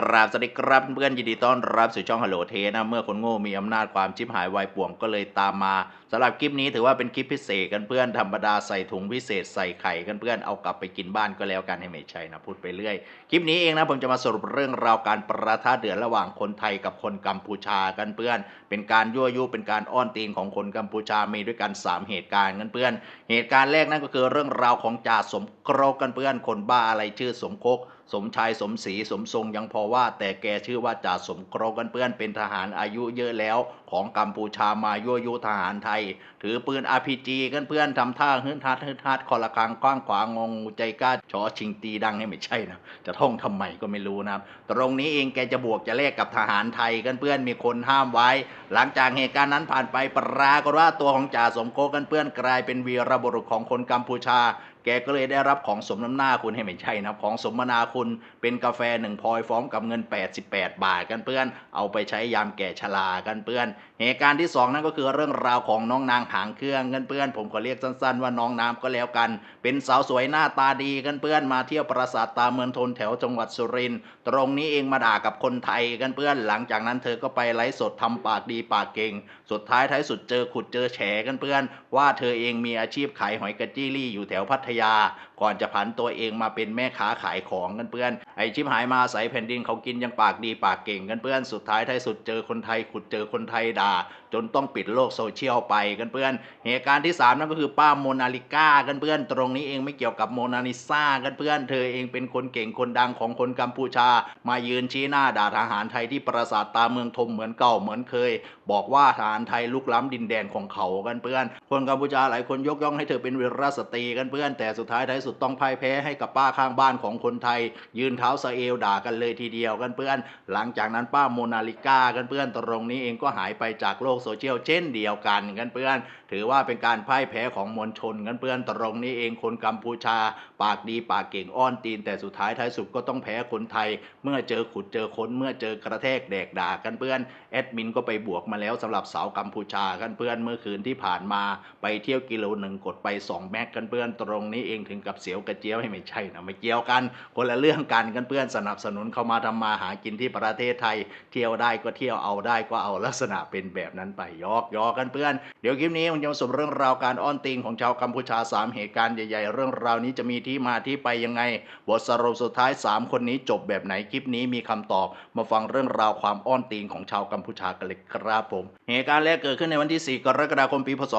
กราบสวัสดีครับเพื่อนยินดีต้อนรับสู่ช่องฮัลโหลเทนะเมื่อคนโง่มีอำนาจความชิบหายวายป่วงก็เลยตามมาสำหรับคลิปนี้ถือว่าเป็นคลิปพิเศษกันเพื่อนธรรมดาใส่ถุงพิเศษใส่ไข่กันเพื่อนเอากลับไปกินบ้านก็แล้วกันให้ไม่ใช่นะพูดไปเรื่อยคลิปนี้เองนะผมจะมาสรุปเรื่องราวการประทะเดือดระหว่างคนไทยกับคนกัมพูชากันเพื่อน เป็นการยั่วยุเป็นการอ้อนตีนของคนกัมพูชามีด้วยกันสามเหตุการณ์กันเพื่อน เหตุการณ์แรกนั่นก็คือเรื่องราวของจ่าสมโครกกันเพื่อนคนบ้าอะไรชื่อสมโคกสมชายสมศรีสมทรงยังพอว่าแต่แกชื่อว่าจ่าสมโครกกันเพื่อนเป็นทหารอายุเยอะแล้ว ของกัมพูชามายั่วยุทหารไทย ถือปืน RPG กันเพื่อนทำท่าฮึดฮัดฮึดฮัดคอละคังกว้างขวางงงใจกล้าชอชิงตีดังให้ไม่ใช่นะจะท่องทำไมก็ไม่รู้นะครับ ตรงนี้เองแกจะบวกจะแลกกับทหารไทยกันเพื่อนมีคนห้ามไว้ หลังจากเหตุการณ์นั้นผ่านไปปรากฏว่าตัวของจ่าสมโคกันเพื่อนกลายเป็นวีรบุรุษของคนกัมพูชา แกก็เลยได้รับของสมน้ำหน้าคุณให้ไม่ใช่นะของสมนาคุณเป็นกาแฟหนึ่งพลอยพร้อมกับเงิน 88 บาทกันเพื่อน เอาไปใช้ยามแก่ชรากันเพื่อน เหตุการณ์ที่สองนั่นก็คือเรื่องราวของน้องนางหางเครื่องกันเพื่อน ผมก็เรียกสั้นๆว่าน้องน้ำก็แล้วกัน เป็นสาวสวยหน้าตาดีกันเพื่อนมาเที่ยวปราสาทตาเมืองทนแถวจังหวัดสุรินทร์ตรงนี้เองมาด่ากับคนไทยกันเพื่อน หลังจากนั้นเธอก็ไปไลฟ์สดทำปากดีปากเก่ง สุดท้ายท้ายสุดเจอขุดเจอแฉกันเพื่อน ว่าเธอเองมีอาชีพขายหอยกระจี้ลี่อยู่แถวพัทยา ก่อนจะผันตัวเองมาเป็นแม่ค้าขายของกันเพื่อน ไอชิบหายมาอาศัยแผ่นดินเขากินยังปากดีปากเก่งกันเพื่อน สุดท้ายท้ายสุดเจอคนไทยขุดเจอคนไทยด่าจนต้องปิดโลกโซเชียลไปกันเพื่อน เหตุการณ์ที่สามนั่นก็คือป้าโมนาลิก้ากันเพื่อน ตรงนี้เองไม่เกี่ยวกับโมนาลิซากันเพื่อน เธอเองเป็นคนเก่งคนดังของคนกัมพูชา มายืนชี้หน้าด่าทหารไทยที่ปราสาทตาเมืองทมเหมือนเก่าเหมือนเคย บอกว่าทหารไทยลุกล้ำดินแดนของเขากันเพื่อน คนกัมพูชาหลายคนยกย่องให้เธอเป็นวีรสตรีกันเพื่อน แต่สุดท้ายท้ายสุดต้องพ่ายแพ้ให้กับป้าข้างบ้านของคนไทย ยืนเท้าสเอวด่ากันเลยทีเดียวกันเพื่อน หลังจากนั้นป้าโมนาลิก้ากันเพื่อนตรงนี้เองก็หายไปจากโลกโซเชียลเช่นเดียวกันกันเพื่อน ถือว่าเป็นการพ่ายแพ้ของมวลชนกันเพื่อนตรงนี้เองคนกัมพูชา ปากดีปากเก่งอ้อนตีน แต่สุดท้ายท้ายสุดก็ต้องแพ้คนไทย เมื่อเจอขุดเจอค้นเมื่อเจอกระแทกแดกด่ากันเพื่อนแอดมินก็ไปบวกมาแล้วสำหรับสาวกัมพูชากันเพื่อนเมื่อคืนที่ผ่านมาไปเที่ยวกิโลหนึ่งกดไป 2 แม็กกันเพื่อนตรงนี้เองถึงกับเสียวกระเจียวให้ไม่ใช่นะไม่เกี่ยวกัน คนละเรื่องกันกันเพื่อนสนับสนุนเข้ามาทำมาหากินที่ประเทศไทย เที่ยวได้ก็เที่ยวเอาได้ก็เอาลักษณะเป็นแบบนั้นไปยอกยอกกันเพื่อน เดี๋ยวคลิปนี้ผมจะมาสรุปเรื่องราวการอ้อนติงของชาวกัมพูชา 3 เหตุการณ์ใหญ่ๆ เรื่องราวนี้จะมีที่มาที่ไปยังไง บทสรุปสุดท้าย 3 คนนี้จบแบบไหนคลิปนี้มีคำตอบ มาฟังเรื่องราวความอ้อนติงของชาวกัมพูชากันเลยครับผม เหตุการณ์แรกเกิดขึ้นในวันที่ 4 กรกฎาคมปีพศ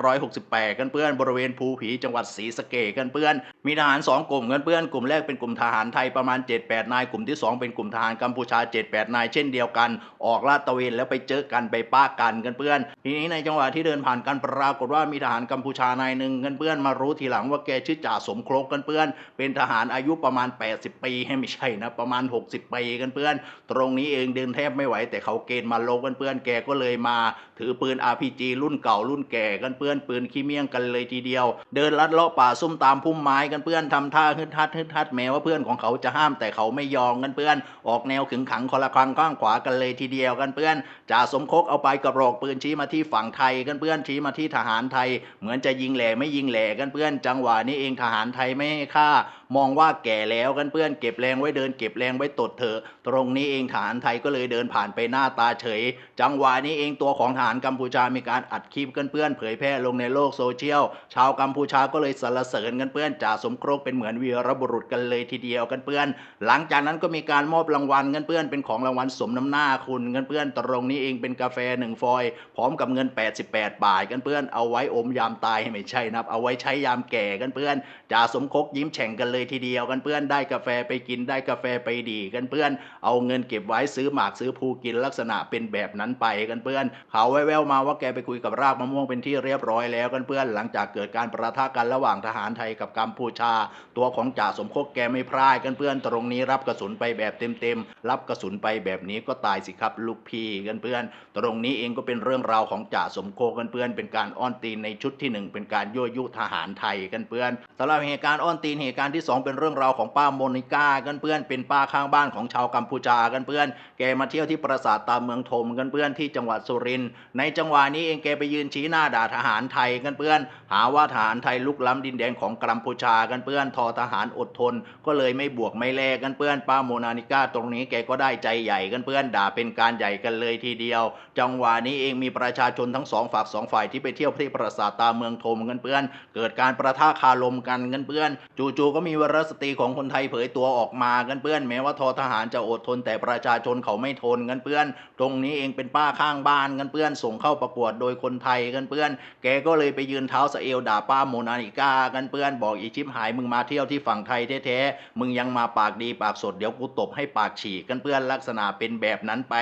2568 กันเพื่อนบริเวณภูผีจังหวัดศรีสะเกษกันเพื่อน มีทหาร 2 กลุ่มกันเพื่อนกลุ่มแรกเป็นกลุ่มทหารไทยประมาณ 7-8 นายกลุ่มที่ 2 เป็นกลุ่มทหารกัมพูชา 7-8 นายเช่นเดียวกัน ออกลาดตะเวนแล้วไปเจอกันไปป้ากันกันเพื่อน ทีนี้ในจังหวะที่เดินผ่านกันปรากฏว่ามีทหารกัมพูชานายหนึ่งกันเพื่อนมารู้ทีหลังว่าแกชื่อจ่าสมโครกกันเพื่อน เป็นทหารอายุประมาณ 80 ปีให้ไม่ใช่นะประมาณ 60 ปีกันเพื่อน ตรงนี้เองเดินแทบไม่ไหว แต่เขาเกณฑ์มาลงกันเพื่อนแกก็เลยมา ถือปืน RPG รุ่นเก่ารุ่นแก่กันเพื่อนปืนขี้เมี่ยงกันเลยทีเดียว เดินลัดเลาะป่าซุ่มตามพุ่มไม้กันเพื่อนทำท่าฮึดฮัดฮึดฮัดแม้ว่าเพื่อนของเขาจะห้ามแต่เขาไม่ยอมกันเพื่อน ออกแนวขึงขังคนละครังข้างขวากันเลยทีเดียวกันเพื่อนจ่าสมคกเอาไปกระบอกปืนชี้มาที่ฝั่งไทยกันเพื่อนชี้มาที่ทหารไทย เหมือนจะยิงแหล่ไม่ยิงแหล่กันเพื่อนจังหวะนี้เองทหารไทยไม่ให้ฆ่ามองว่าแก่แล้วกันเพื่อนเก็บแรงไว้เดินเก็บแรงไว้ตดเถอะตรงนี้เองทหารไทยก็เลยเดินผ่านไปหน้าตาเฉย จังหวะนี้เองตัวของทหารกัมพูชามีการอัดคลิปกันเพื่อนเผยแพร่ลงในโลกโซเชียล ชาวกัมพูชาก็เลยสรรเสริญกันเพื่อนจ่าสมโครกเป็นเหมือนวีรบุรุษกันเลยทีเดียวกันเพื่อน หลังจากนั้นก็มีการมอบรางวัลกันเพื่อนเป็นของรางวัลสมน้ำหน้าคุณกันเพื่อนตรงนี้เองเป็นกาแฟหนึ่งฟอย พร้อมกับเงิน 88 บาทกันเพื่อนเอาไว้อมยามตายให้ไม่ใช่นับ เอาไว้ใช้ยามแก่กันเพื่อนจ่าสมคกยิ้มแฉ่งกันเลยทีเดียวกันเพื่อนได้กาแฟไปกินได้กาแฟไปดีกันเพื่อน เอาเงินเก็บไว้ซื้อหมากซื้อภูกินลักษณะเป็นแบบนั้นไปกันเพื่อนเขาวแววๆมาว่าแกไปคุยกับรากมะม่วงเป็นที่เรียบร้อยแล้วกันเพื่อนหลังจากเกิดการประทะกันระหว่างทหารไทยกับกัมพูชา ตัวของจ่าสมคกแกไม่พลาดกันเพื่อนตรงนี้รับกระสุนไปแบบเต็มๆรับกระสุนไปแบบนี้ก็ตายสิครับลูกพี่กันเพื่อน ตรงนี้เองก็เป็นเรื่องราวของจ่าสมโคกันเพื่อน เป็นการอ้อนตีนในชุดที่หนึ่งเป็นการยั่วยุทหารไทยกันเพื่อนสำหรับเหตุการณ์อ้อนตีนเหตุการณ์ที่ที่สองเป็นเรื่องราวของป้าโมนิก้ากันเพื่อนเป็นป้าข้างบ้านของชาวกัมพูชากันเพื่อน แกมาเที่ยวที่ปราสาทตามเมืองธมกันเพื่อนที่จังหวัดสุรินทร์ในจังหวะนี้เองแกไปยืนชี้หน้าด่าทหารไทยกันเพื่อน หาว่าทหารไทยลุกล้ำดินแดนของกัมพูชากันเพื่อนทอทหารอดทน ก็เลยไม่บวกไม่แลกกันเพื่อนป้าโมนานิก้าตรงนี้แกก็ได้ใจใหญ่กันเพื่อนด่าเป็นการใหญ่กันเลยทีเดียว จังหวะนี้เองมีประชาชนทั้งสองฝากสองฝ่ายที่ไปเที่ยวที่ปราสาทตาเมืองธมกันเพื่อน เกิดการประทะคารมกันกันเพื่อน จู่ๆก็มีวรสตรีของคนไทยเผยตัวออกมากันเพื่อน แม้ว่าทอทหารจะอดทนแต่ประชาชนเขาไม่ทนกันเพื่อน ตรงนี้เองเป็นป้าข้างบ้านกันเพื่อน ส่งเข้าประกวดโดยคนไทยกันเพื่อน แกก็เลยไปยืนเท้าสเอวด่าป้าโมนานิก้ากันเพื่อน บอกอีชิปหายมึงมาเที่ยวที่ฝั่งไทยแท้ๆมึงยังมาปากดีปากสดเดี๋ยวกูตบให้ปากฉีกกันเพื่อนลักษณะเป็นแบบนั้นไป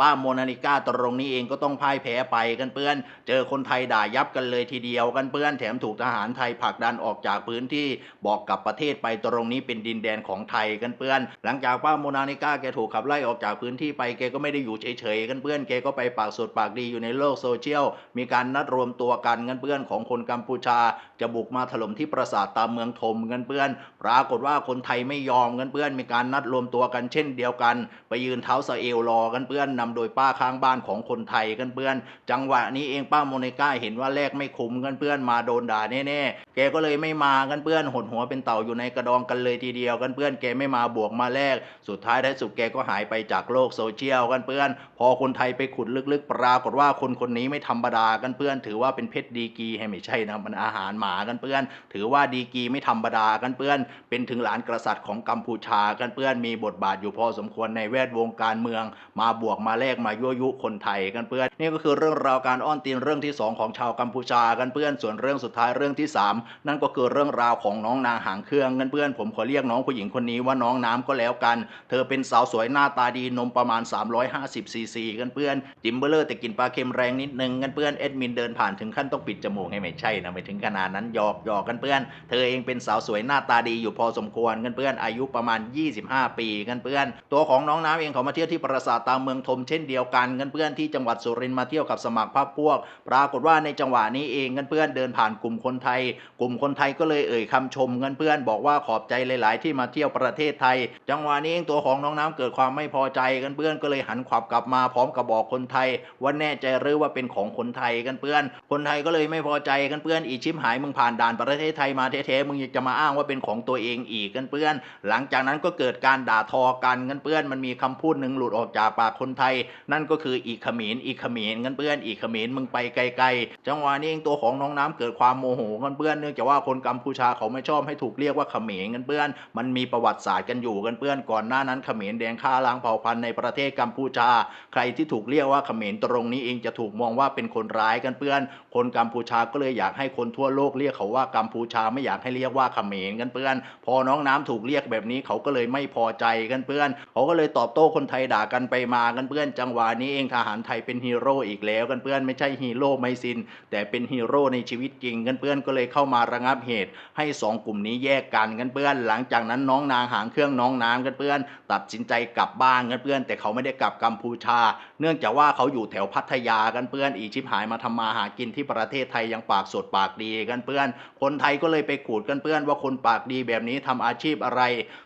ป้าโมนานิก้าตรงนี้เองก็ต้องพ่ายแพ้ไปกันเพื่อน เจอคนไทยด่ายับกันเลยทีเดียวกันเพื่อน แถมถูกทหารไทยผลักดันออกจากพื้นที่บอกกับประเทศไปตรงนี้เป็นดินแดนของไทยกันเพื่อน หลังจากป้าโมนานิก้าแกถูกขับไล่ออกจากพื้นที่ไปแกก็ไม่ได้อยู่เฉยๆกันเพื่อนแกก็ไปปากสดปากดีอยู่ในโลกโซเชียลมีการนัดรวมตัวกันกันเพื่อนของคนกัมพูชา จะบุกมาถล่มที่ปราสาทตามเมืองธมกันเพื่อน ปรากฏว่าคนไทยไม่ยอมกันเพื่อนมีการนัดรวมตัวกันเช่นเดียวกัน ไปยืนเท้าสเอวรอกันเพื่อนนำโดยป้าข้างบ้านของคนไทยกันเพื่อน จังหวะนี้เองป้าโมนิก้าเห็นว่าแลกไม่คุ้มกันเพื่อนมาโดนด่าแน่ๆแกก็เลยไม่มากันเพื่อนหดหัวเป็นเต่าอยู่ในกระดองกันเลยทีเดียวกันเพื่อนแกไม่มาบวกมาแลกสุดท้ายท้ายสุดแกก็หายไปจากโลกโซเชียลกันเพื่อน พอคนไทยไปขุดลึกๆ ปรากฏว่าคนคนนี้ไม่ธรรมดากันเพื่อน ถือว่าเป็นเพชรดีกีให้ไม่ใช่นะมันอาหารหมากันเพื่อน ถือว่าดีกีไม่ธรรมดากันเพื่อน เป็นถึงหลานกษัตริย์ของกัมพูชากันเพื่อนมีบทบาทอยู่พอสมควรในแวดวงการเมือง มาบวกมาแลกมายั่วยุคนไทยกันเพื่อน นี่ก็คือเรื่องราวการอ้อนตีนเรื่องที่สองของชาวกัมพูชากันเพื่อนส่วนเรื่องสุดท้ายเรื่องที่สามนั่นก็คือเรื่องราวของน้องนางหางเครื่องเพื่อนผมขอเรียกน้องผู้หญิงคนนี้ว่าน้องน้ำก็แล้วกัน เธอเป็นสาวสวยหน้าตาดีนมประมาณ 350ซีซีกันเพื่อนจิมเบอร์เลอร์แต่กินปลาเค็มแรงนิดนึงกันเพื่อนเอ็ดมินเดินผ่านถึงขั้นต้องปิดจมูกให้ไม่ใช่นะไม่ถึงขนาดนั้นหยอกหยอกกันเพื่อน เธอเองเป็นสาวสวยหน้าตาดีอยู่พอสมควรกันเพื่อนอายุประมาณ 25 ปีกันเพื่อน ตัวของน้องน้ำเองเขามาเที่ยวที่ปราสาทตามเมืองธมเช่นเดียวกันกันเพื่อนที่จังหวัดสุรินทร์มาเที่ยวกับสมัครพรรคพวก ปรากฏว่าในจังหวะนี้เองกันเพื่อนเดินผ่านกลุ่มคนไทย กลุ่มคนไทยก็เลยเอ่ยคำชมกันเพื่อนบอกว่าว่าขอบใจหลาย ๆ ที่มาเที่ยวประเทศไทย จังหวะนี้เองตัวของน้องน้ำเกิดความไม่พอใจกันเพื่อนก็เลยหันขวับกลับมาพร้อมกับบอกคนไทยว่าแน่ใจหรือว่าเป็นของคนไทยกันเพื่อน คนไทยก็เลยไม่พอใจกันเพื่อนอีชิมหายมึงผ่านด่านประเทศไทยมาแท้ๆมึงยังจะมาอ้างว่าเป็นของตัวเองอีกกันเพื่อน หลังจากนั้นก็เกิดการด่าทอกันกันเพื่อนมันมีคำพูดหนึ่งหลุดออกจากปากคนไทย นั่นก็คืออีกขมรอีกขมรกันเพื่อนอีกขมรมึงไปไกล ๆ จังหวะนี้เองตัวของน้องน้ำเกิดความโมโหกันเพื่อนเนื่องจากว่าคนกัมพูชาเขาไม่ชอบให้ถูกเรียกว่าขมรกันเพื่อน มันมีประวัติศาสตร์กันอยู่กันเพื่อนก่อนหน้านั้นเขมรแดงฆ่าล้างเผ่าพันธุ์ในประเทศกัมพูชา ใครที่ถูกเรียกว่าเขมรตรงนี้เองจะถูกมองว่าเป็นคนร้ายกันเพื่อน คนกัมพูชาก็เลยอยากให้คนทั่วโลกเรียกเขาว่ากัมพูชาไม่อยากให้เรียกว่าเขมรกันเพื่อน พอน้องน้ำถูกเรียกแบบนี้เขาก็เลยไม่พอใจกันเพื่อนเขาก็เลยตอบโต้คนไทยด่ากันไปมากันเพื่อน จังหวะนี้เองทหารไทยเป็นฮีโร่อีกแล้วกันเพื่อนไม่ใช่ฮีโร่ไม่ซินแต่เป็นฮีโร่ในชีวิตจริงกันเพื่อนก็เลยเข้ามาระงับเหตุ ให้สองกลุ่มนี้แยกกันกันเพื่อน หลังจากนั้นน้องนางหางเครื่องน้องน้ำกันเพื่อน ตัดสินใจกลับบ้านกันเพื่อน แต่เขาไม่ได้กลับกัมพูชา เนื่องจากว่าเขาอยู่แถวพัทยากันเพื่อน อีชิบหายมาทำมาหากินที่ประเทศไทยยังปากสดปากดีกันเพื่อน คนไทยก็เลยไปขูดกันเพื่อนว่าคนปากดีแบบนี้ทำอาชีพอะไร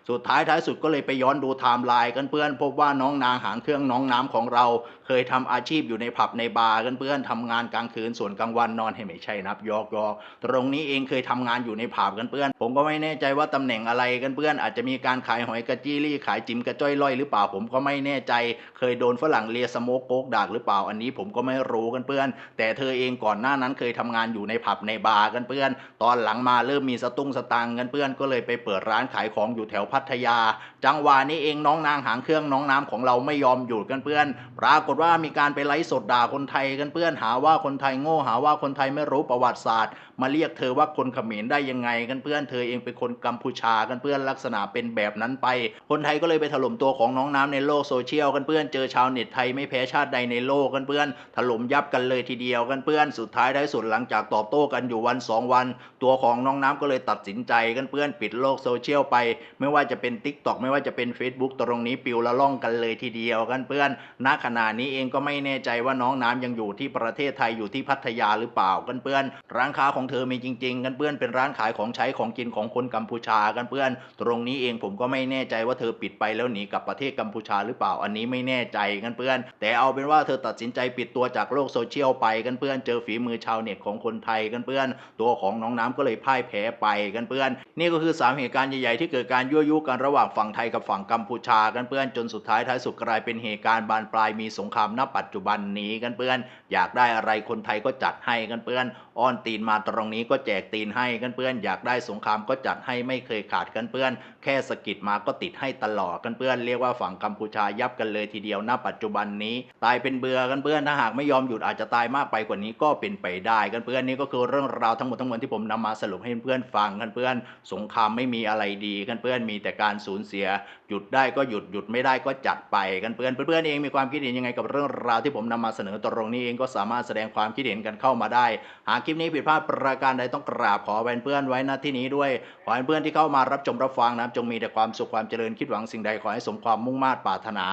สุดท้ายท้ายสุดก็เลยไปย้อนดูไทม์ไลน์กันเพื่อน พบว่าน้องนางหางเครื่องน้องน้ำของเรา เคยทำอาชีพอยู่ในผับในบาร์กันเพื่อนทำงานกลางคืนส่วนกลางวันนอนให้ไม่ใช่นับยอกยอตรงนี้เองเคยทำงานอยู่ในผับกันเพื่อน ผมก็ไม่แน่ใจจว่าตำแหน่งอะไรกันเพื่อนอาจจะมีการขายหอยกระจี้รี่ขายจิ๋มกระจ้อยล่อยหรือเปล่าผมก็ไม่แน่ใจ เคยโดนฝรั่งเลียสโมกโกกดากหรือเปล่าอันนี้ผมก็ไม่รู้กันเพื่อน แต่เธอเองก่อนหน้านั้นเคยทำงานอยู่ในผับในบาร์กันเพื่อน ตอนหลังมาเริ่มมีสตุ้งสตังกันเพื่อนก็เลยไปเปิดร้านขายของอยู่แถวพัทยา จังหวะนี้เองน้องนางหางเครื่องน้องน้ำของเราไม่ยอมหยุดกันเพื่อน ปรากฏว่ามีการไปไลฟ์สดด่าคนไทยกันเพื่อนหาว่าคนไทยโง่หาว่าคนไทยไม่รู้ประวัติศาสตร์ มาเรียกเธอว่าคนเขมรได้ยังไงกันเพื่อนเธอเองเป็นคนกัมพูชากันเพื่อนลักษณะเป็นแบบนั้นไป คนไทยก็เลยไปถล่มตัวของน้องน้ำในโลกโซเชียลกันเพื่อนเจอชาวเน็ตไทยไม่แพ้ชาติใดในโลกกันเพื่อนถล่มยับกันเลยทีเดียวกันเพื่อนสุดท้ายได้สุดหลังจากตอบโต้กันอยู่วันสองวัน ตัวของน้องน้ำก็เลยตัดสินใจกันเพื่อนปิดโลกโซเชียลไป ไม่ว่าจะเป็น t ิ k t o k ไม่ว่าจะเป็น Facebook ตรงนี้ปิวละล่องกันเลยทีเดียวกันเพื่อนณขณะนี้เองก็ไม่แน่ใจว่าน้องน้ำยังอยู่ที่ประเทศไทยอยู่ที่พัทยาหรือเปล่ากันเพื่อน ร้านค้าของเธอมีจริง ๆ กันเพื่อนเป็นร้านขายของใช้ของกินของคนกัมมพูชากันเพื่อน ตรงนี้เองผมก็ไม่แน่ใจว่าเธอปิดไปแล้วหนีกลับประเทศกัมพูชาหรือเปล่าอันนี้ไม่แน่ใจกันเพื่อน แต่เอาเป็นว่าเธอตัดสินใจปิดตัวจากโลกโซเชียลไปกันเพื่อนเจอฝีมือชาวเน็ตของคนไทยกันเพื่อน ตัวของน้องน้ำก็เลยพ่ายแพ้ไปกันเพื่อน นี่ก็คือสามเหตุการณ์ใหญ่ๆที่เกิดการยั่วยุกันระหว่างฝั่งไทยกับฝั่งกัมพูชากันเพื่อนจนสุดท้ายท้ายสุดกลายเป็นเหตุการณ์บานปลายมีสงครามณปัจจุบันนี้กันเพื่อน อยากได้อะไรคนไทยก็จัดให้กันเพื่อนอ้อนตีนมาตรงนี้ก็แจกตีนให้กันเพื่อน อยากได้สงครามก็จัดให้ไม่เคยขาดกันเพื่อน แค่สกิดมาก็ติดให้ตลอดกันเพื่อนเรียกว่าฝั่งกัมพูชายับกันเลยทีเดียวณปัจจุบันนี้ ตายเป็นเบื่อกันเพื่อนถ้าหากไม่ยอมหยุดอาจจะตายมากไปกว่านี้ก็เป็นไปได้กันเพื่อนนี่ก็คือเรื่องราวทั้งหมดทั้งมวลที่ผมนำมาสรุปให้เพื่อนฟังกันเพื่อน สงครามไม่มีอะไรดีกันเพื่อนมีแต่การสูญเสีย หยุดได้ก็หยุดหยุดไม่ได้ก็จัดไปกันเพื่อนเพื่อนเองมีความคิดเห็นยังไงกับเรื่องราวที่ผมนำมาเสนอตรงนี้เองก็สามารถแสดงความคิดเห็นกันเข้ามาได้ หากคลิปนี้ผิดพลาดประการใดต้องกราบขอแฟนเพื่อนไว้ณที่นี้ด้วยขอให้เพื่อนที่เข้ามารับชมรับฟังนะจงมีแต่ความสุขความเจริญคิดหวังสิ่งใดขอให้สมความมุ่งมา่ปรารถนา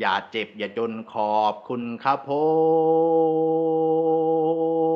อย่าเจ็บอย่าจนขอบคุณครับผม